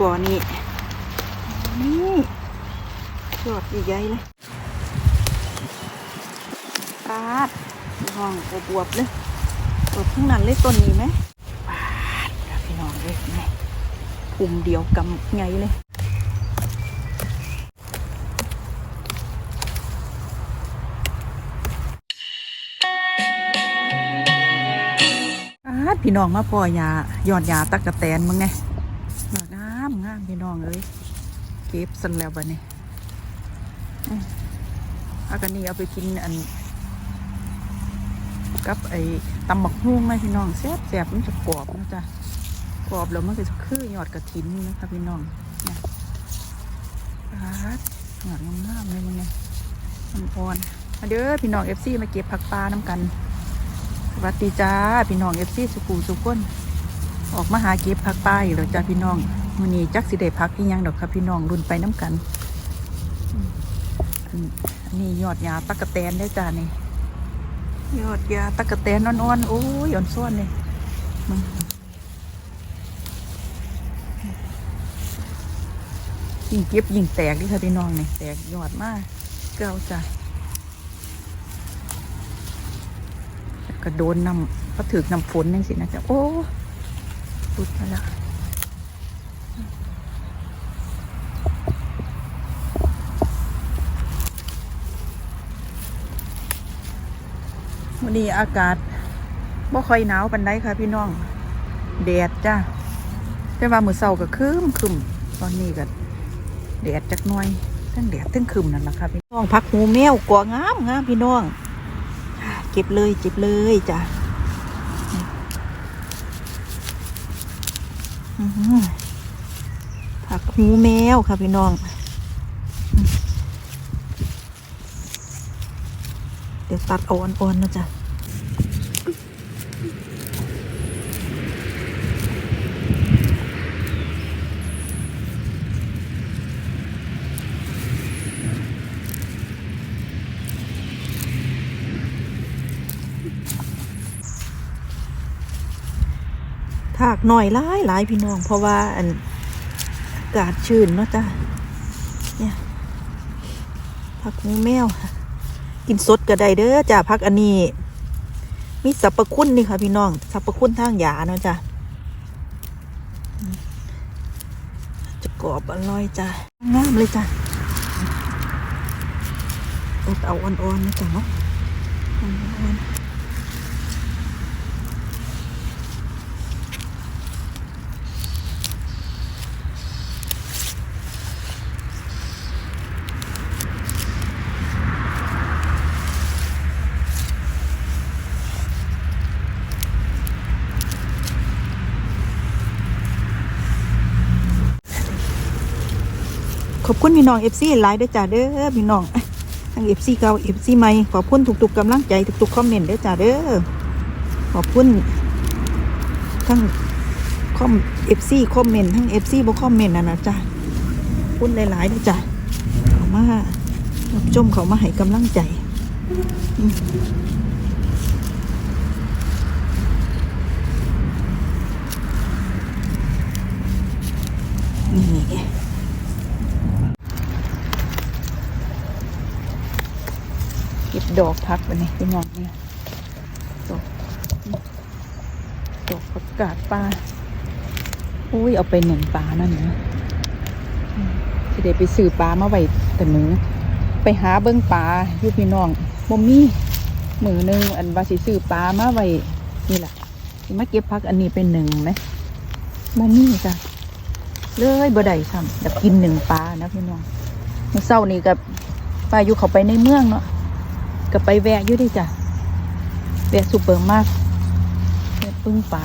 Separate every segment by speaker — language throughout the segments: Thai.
Speaker 1: กว่านี่นี่ยอดใหญ่ๆเลยปาดห้องบวบเลยบวบข้างนั้นเลยต้นนี้ไหมปาดพี่น้องเลยไหมภูมเดียวกำไงเลยอาดพี่น้องมาพ่อยายอดยาตะกะแตนมึงไง น้องเอ้ยเก็บสันแล้วบัดนี้อากันนี้เอาไปกินอัน กับไอ้ตำบักฮุ้งไหมพี่น้องแซ่บแซ่บมันจะกรอบนะจ๊ะกรอบแล้วมันก็จะคือยอดกระถินนะคะพี่น้องยอาดงามงามเลยมึงไงมันอ่อนมาเด้อพี่น้องเอฟซีมาเก็บผักปลาน้ำกันสวัสดีจ้าพี่น้องเอฟซีสุกูสุกคนออกมาหาเก็บผักป้ายแล้วจ้าพี่น้อง มื้อนี้จักสิได้พักอีหยังดอกครับพี่น้องรุ่นไปน้ำกันอันนี้ยอดยาตะกะแตนได้จ้านี่ยอดยาตะกะแตนอ่อนๆโอ้ยอ่อนซ้อนเลยมึงยิ่งเก็บยิ่งแตกดิค่ะพี่น้องนี่แตกยอดมากเก้าจ้าก็โดนนำก็ถือนำฝนนั่นสินะจ๊ะโอ้พุดมาแล้ว วันนี้อากาศบ่ค่อยหนาวปันไดค่ะพี่น้องแดดจ้าแต่ว่ามือเสาก็คืมคืมตอนนี้ก็แดดจักหน่อยทั้งแดดทั้งคืมนั่นแหละค่ะพี่น้องพักหูแมวกว่างามงามพี่น้องเก็บเลยเก็บเลยจ้ะอื้อหือผักหูแมวค่ะพี่น้อง เดี๋ยวตัดอาอ่อนๆนะจ๊ะถากหน่อยหลายหลายพี่น้อง เพราะว่าอันอากาศชื้นเนาะจ้ะเนี่ยผักหูแมว กินสดก็ได้เด้อจ้ะผักอันนี้ มีสรรพคุณนี่ค่ะพี่น้องสรรพคุณทางยาเนาะจ้ะจะกรอบอร่อยจ้ะงามเลยจ้ะอดเอาอ่อนๆนะจ้ะเนาะอ่อนๆ ขอบคุณพี่น้องเอฟซีหลายด้อจ้าเด้อพี่น้องทั้งเอฟซีเก่าเอฟซีใหม่ขอบคุณทุกๆกำลังใจทุกๆคอมเมนต์ด้อจ้าเด้อขอบคุณทั้งคอมเอฟซีคอมเมนต์ทั้งเอฟซีบ่คอมเมนต์นะนะจ้าคุณหลายๆด้อจ้าเขามารับชมเขามาให้กำลังใจนี่ เก็บ ดอกพักไปนี่พี่น้องเนี่ยดอกดอกผักกาดปลาอุ้ยเอาไปหนึ่งปลานั่นนะอืมสิเดไปซื้อปลามาไว้แต่หนูไปหาเบิ้งปลาอยู่พี่น้องบ่มีมือหนึงอันว่าสิซื้อปลามาไว้นี่แหละสิมาเก็บพักอันนี้เป็นหนึ่งไหมบ่มีจ้ะเลยบ่ได้ซ้ำอยากกินหนึ่งปลานะพี่น้องเมื่อเช้านี้กับปลาอยู่เขาไปในเมืองเนาะ ก็ไปแวะอยู่ดิจ้ะแวะซูเปอร์มาร์ทแวะปึ้งปลา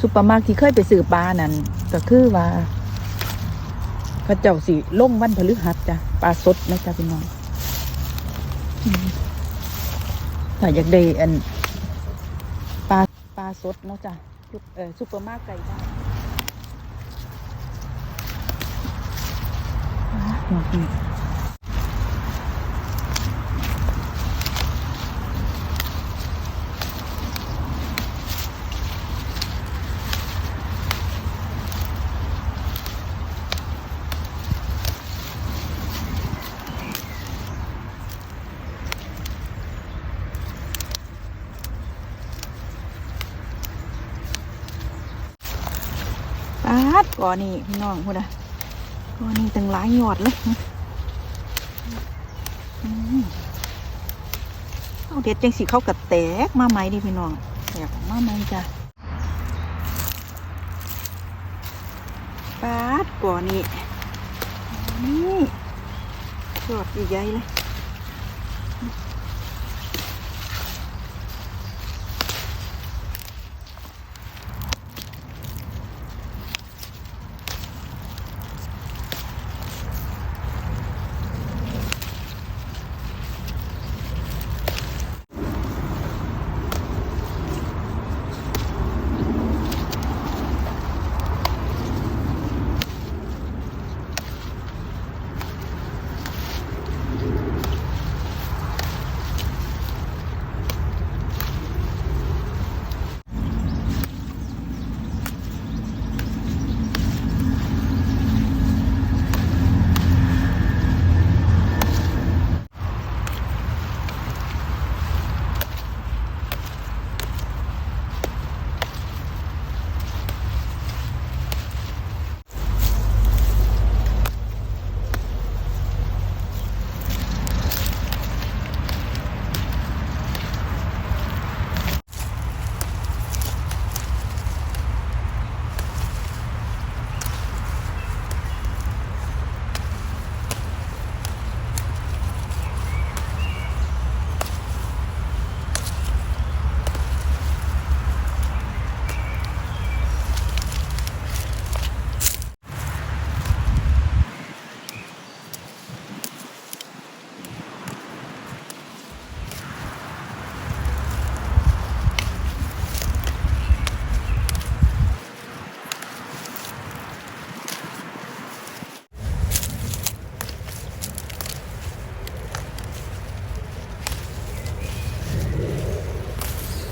Speaker 1: ซูเปอร์มาร์ทที่เคยไปซื้อปลานั่นก็คือว่าพระเจ้าสิล่งวันพฤหัสจ้ะปลาสดนะจ้ะพี่น้องถ้าอยากได้อันปลาปลาสดเนาะจ้ะเออซูเปอร์มาร์ทไก่ได้านอ่าหมด ดก่อนี่พี่น้องพูดอะก่อนี่ตั้งหลายหยอดเลยอืมเอาเด็ดจังสิเข้ากับแตกมาไหมดิพี่น้องแตกออกมาไหมจ้ะปาดก่อนี่นี่หยอดใหญ่เลย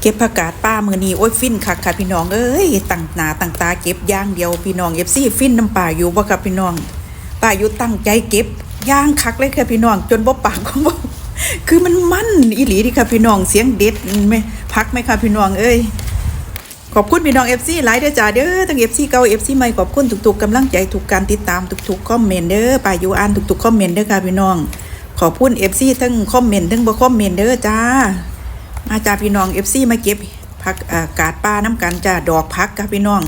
Speaker 1: เก็บผักกาดป้ามือนีโอ้ยฟินคักค่ะพี่น้องเอ้ยตั้งหนาตั้งตาเก็บย่างเดียวพี่น้องเอฟซีฟินน้ำป่าอยู่บ่ครับพี่น้องป้าอยู่ตั้งใจเก็บย่างคักเลยค่ะพี่น้อง จนบ่ปากก็บ่คือมันมั่นอีหลีดิค่ะพี่น้องเสียงเด็ดไหมพักไหมค่ะพี่น้องเอ้ยขอบคุณพี่น้องเอฟซีหลายเด้อจ้าเด้อทั้งเอฟซีเก่าเอฟซีใหม่ขอบคุณทุกๆกำลังใจทุกการติดตามทุกๆคอมเมนต์เด้อป้าอยู่อ่านทุกๆคอมเมนต์เด้อค่ะพี่น้อง ขอบคุณเอฟซีทั้งคอมเมนต์ทั้งบ่คอมเมนต์เด้อจ้า มาจากพี่น้องเอฟซีมาเก็บผักอ่อกาดป้าน้ำกันจ้าดอกพักค่ะพี่น้อง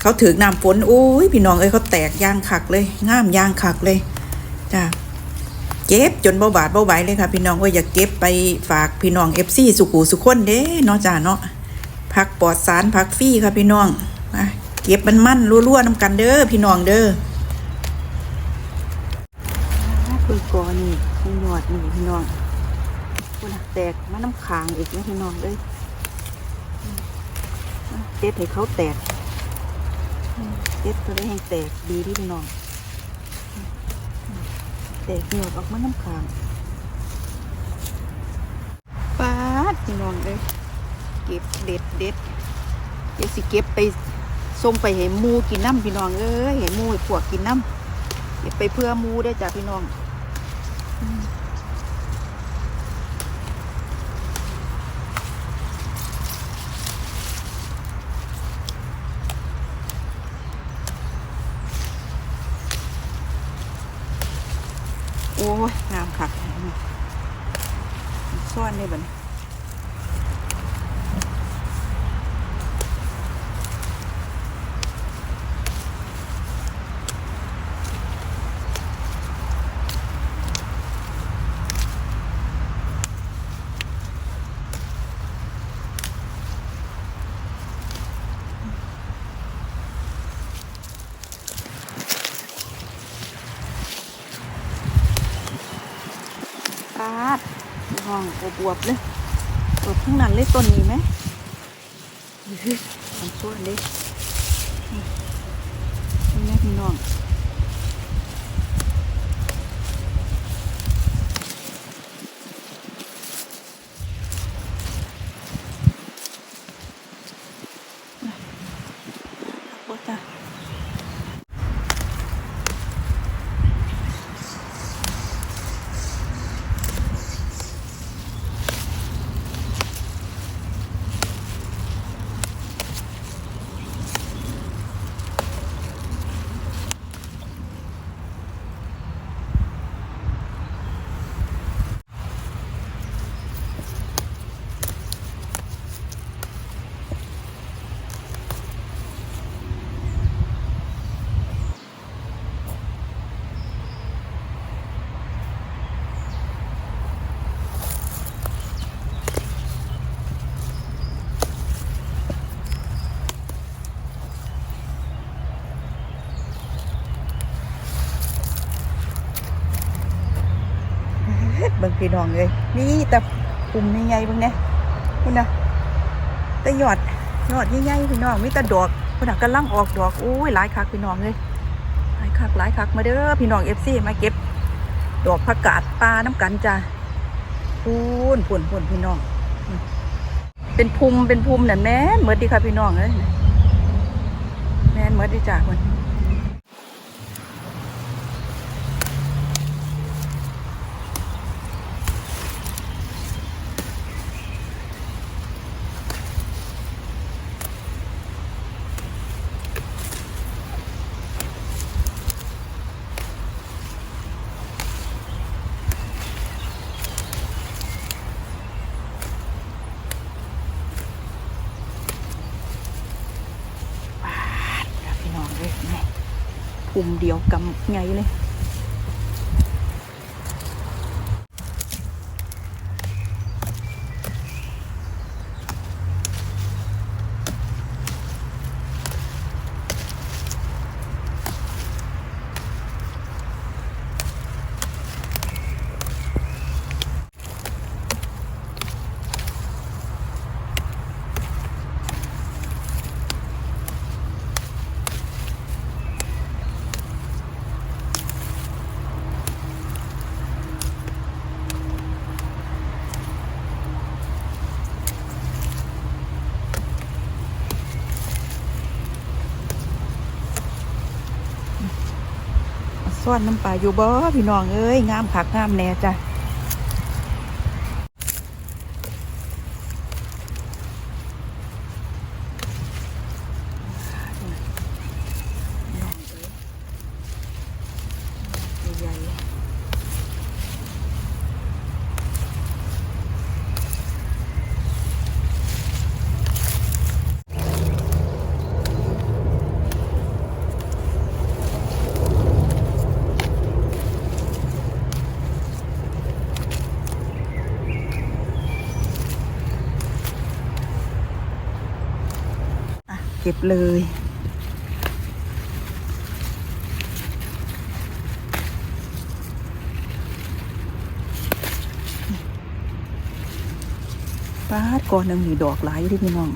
Speaker 1: เขาถือน้ำฝนโอ้ยพี่น้องเอ้ยเขาแตกยางขักเลยง่ามยางขักเลยจ้าเก็บจนเบาบาดเบาไหวเลยค่ะพี่น้องว่าอย่าเก็บไปฝากพี่น้องเอฟซีสุขูสุขคนเด้เนาะจ้าเนาะผักปลอดสารผักฟรีค่ะพี่น้องมาเก็บมันมั่นรั่วๆน้ำกันเด้อพี่น้องเด้อคือกอนี่พี่หนวดนี่พี่น้อง คุณแตกมาน้ำขางอีกนะพี่น้องเลยเจ็ดให้เขาแตกเจ็ดตัวได้ให้แตกดีที่พี่น้อง แตกเหนียวออกมาน้ำขางป้าดพี่น้องเลยเก็บเด็ดเด็ดเดี๋ยวสิเก็บไปส่งไปให้มูกินน้ำพี่น้องเอ้ยให้มูให้พวกกินน้ำเก็บไปเพื่อมูได้จ้ะพี่น้อง อ้ยงามคักซ่อนได้บันาดห้ องอบวบเลยอวบทั้งนั้นเลยต้นนี้ไหมอื้อมันซ่วนเลยนี่แม่พี่น้อง โอ้จ้ะ เบิ่ง พี่น้องเลยนี่แต่ปุ่มใหญ่ๆเบิ่งเนี่ยคุณนะแต่ยอดยอดใหญ่ๆพี่น้องมีแต่ดอกคุณนะกำลังออกดอกโอ้ยหลายคักพี่น้องเลยหลายคักหลายคักมาเด้อพี่น้องเอฟซีมาเก็บ ดอกผักกาดปลาน้ำกันจ้ะพูนพูนพูนพี่น้อง เป็นภูมิเป็นภูมินั่นแม่นเหมือนดีค่ะพี่น้องเลยแม่นเหมือนดีจ้ะคน ปาดแล้วพี่น้องเลยแม่ ภูมิเดียวกำไงเลย ซ่อนน้ำปลาอยู่บ่พี่น้องเอ้ยงามขักงามแน่จ้ะใหญ่อะ เก็บเลย ปาดก่อนหนึ่งมีดอกหลายที่พี่น้อง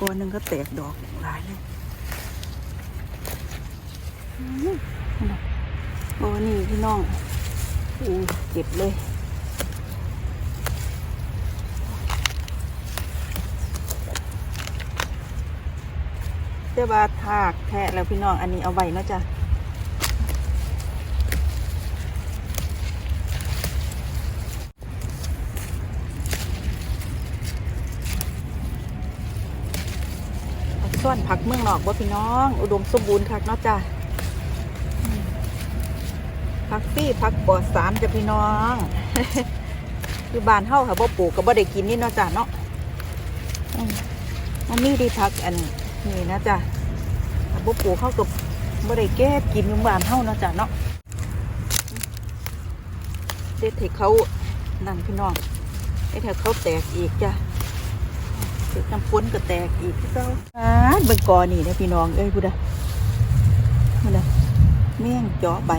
Speaker 1: ก่อนหนึ่งก็แตกดอกหลายเลย โอ้นี่พี่น้องอู้เก็บเลยเจ้าบาถากแทะแล้วพี่น้อง อันนี้เอาไว้นาะจ้ะส่วนผักเมืองนอกบ่พี่น้อง อุดมสมบูรณ์คักเนาะจ้ะ ผักฟี่ผักปลอดสารจะพี่น้อง คือบ้านเฮาค่ะบ่ปลูกก็บ่ได้กินนี่เนาะจ้ะเนาะอันมีดีผักอันนี้นะจ้ะบ่ปลูกเข้าก็บ่ได้แก้กินอยู่บ้านเฮาเนาะจ้ะเนาะเด็ดให้เขานั่นพี่น้องเด็ดให้เขาแตกอีกจ้ะเด็ดน้ำฝนก็แตกอีกคือเจ้าอ่าเบิ่งกอนี่นะพี่น้องเอ้ยพุดะพุดะแม่งจาะใบ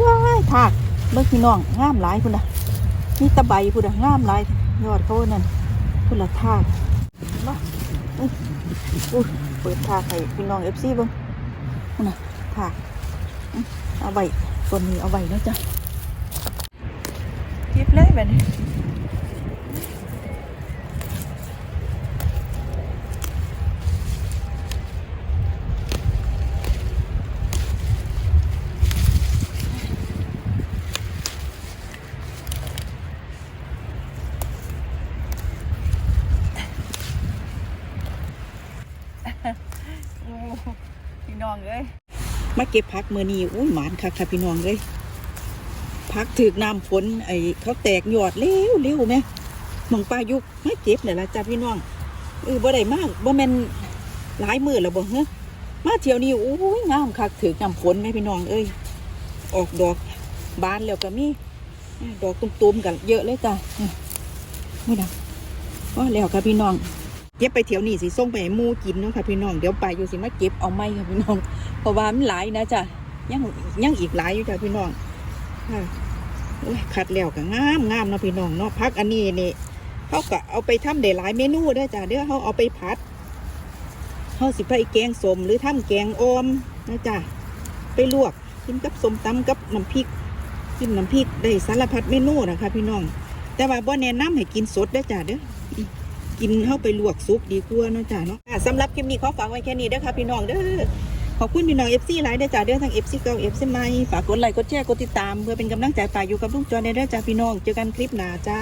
Speaker 1: ว้ายถากเบิ่งพี่น้องงามหลายพุดะมีตะใบพุดะงามหลายยอดเขานั่นพุดะถากมาอุ้ยเปิดถากให้พี่น้องเอฟซีเบิ้งคุณนน่ะถากเอาใบต้นนี้เอาใบนะจ๊ะจิบเลยแบบนี้โอ้พี่น้องเอ้ยมา เก็บผักมือนี้อุ้ยหมานคักค่ะพี่น้องเอ้ยผักถือน้ำฝนไอ้เขาแตกยอดเร็วเร็วไหมมองปลายุกมาเก็บเนี่ยละจ้ะพี่น้องเออบ่ได้มากบ่แมนหลายมือแล้วบ่เฮ้มาเที่ยวนี้โอ้ยงามคักถือน้ำฝนไหมพี่น้องเอ้ยออกดอกบานแล้วก็มีดอกตุ่มๆกันเยอะเลยจ้ะไม่ดังก็แล้วค่ะพี่น้อง ก็บไปเที่ยวนี่สิส่งไปให้มูกินเนาะค่ะพี่น้องเดี๋ยวไปอยู่สิมาเก็บเอาไม่ค่ะพี่น้อง เพราะว่ามันหลายนะจ้ะยังยังอีกหลายอยู่จ้ะพี่น้องค่ะโอ้ยคัดแล้วก็งามงามเนาะพี่น้องเนาะพักอันนี้นี่เขาก็เอาไปทำได้หลายเมนูเด้จ้ะเดี๋ยวเขาเอาไปผัดเขาสิไปแกงสมหรือทำแกงออมนะจ้ะไปลวกกินกับสมตำกับน้ำพริกกินน้ำพริกได้สารพัดเมนูนะคะพี่น้อง แต่ว่าบ่แนะนำให้กินสดเด้จ้าเด้อ กินเข้าไปลวกซุปดีกว่าเนาะจ้าเนาะสำหรับคลิปนี้ขอฝากไว้แค่นี้เด้อค่ะพี่น้องเด้อขอบคุณพี่น้อง FC หลายเด้อจ้าเด้อทั้ง FC เก่าเอฟใหม่ฝากกดไลค์กดแชร์กดติดตามเพื่อเป็นกำลังใจฝ่ายอยู่กับลุงจอในเด้อจ้าพี่น้องเจอกันคลิปหน้าจ้า